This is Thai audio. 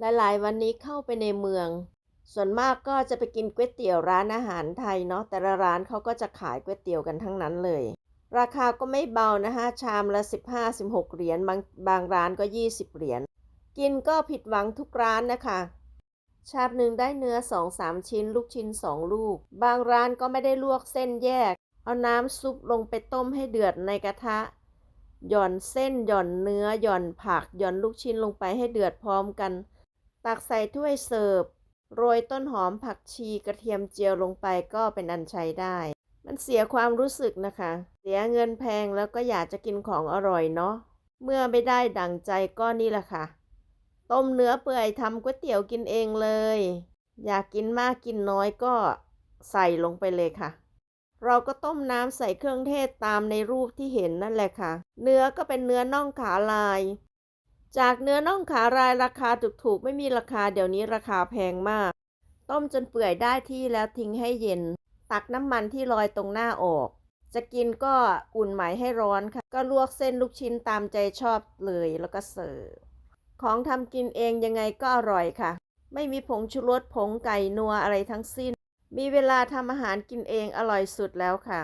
หลายๆ วันนี้เข้าไปในเมือง ส่วนมากก็จะไปกินก๋วยเตี๋ยวร้านอาหารไทยเนาะแต่ละร้านเขาก็จะขายก๋วยเตี๋ยวกันทั้งนั้นเลย ราคาก็ไม่เบานะคะชามละ 15-16 เหรียญบางบางร้านก็ 20 เหรียญกินก็ผิดหวังทุกร้านนะคะ ชามหนึ่งได้เนื้อ 2-3 ชิ้น ลูกชิ้น 2 ลูก บางร้านก็ไม่ได้ลวกเส้นแยก เอาน้ำซุปลงไปต้มให้เดือดในกระทะหย่อนเส้นหย่อนเนื้อหย่อนผักหย่อนลูกชิ้นลงไปให้เดือดพร้อมกัน ตักใส่ถ้วยเสิร์ฟ โรยต้นหอมผักชีกระเทียมเจียวลงไปก็เป็นอันใช้ได้ มันเสียความรู้สึกนะคะ เสียเงินแพงแล้วก็อยากจะกินของอร่อยเนาะ เมื่อไม่ได้ดั่งใจก็นี่แหละค่ะ ต้มเนื้อเปื่อยทำก๋วยเตี๋ยวกินเองเลย อยากกินมากกินน้อยก็ใส่ลงไปเลยค่ะเราก็ต้มน้ำใส่เครื่องเทศตามในรูปที่เห็นนั่นแหละค่ะ เนื้อก็เป็นเนื้อน่องขาลาย จากเนื้อน่องขาลายราคาถูกๆ ไม่มีราคาเดี๋ยวนี้ราคาแพงมาก ต้มจนเปื่อยได้ที่แล้วทิ้งให้เย็น ตักน้ำมันที่ลอยตรงหน้าออก จะกินก็อุ่นไหมให้ร้อนค่ะ ก็ลวกเส้นลูกชิ้นตามใจชอบเลยแล้วก็เสิร์ฟของทำกินเองยังไงก็อร่อยค่ะ ไม่มีผงชูรสผงไก่นัวอะไรทั้งสิ้น มีเวลาทำอาหารกินเองอร่อยสุดแล้วค่ะ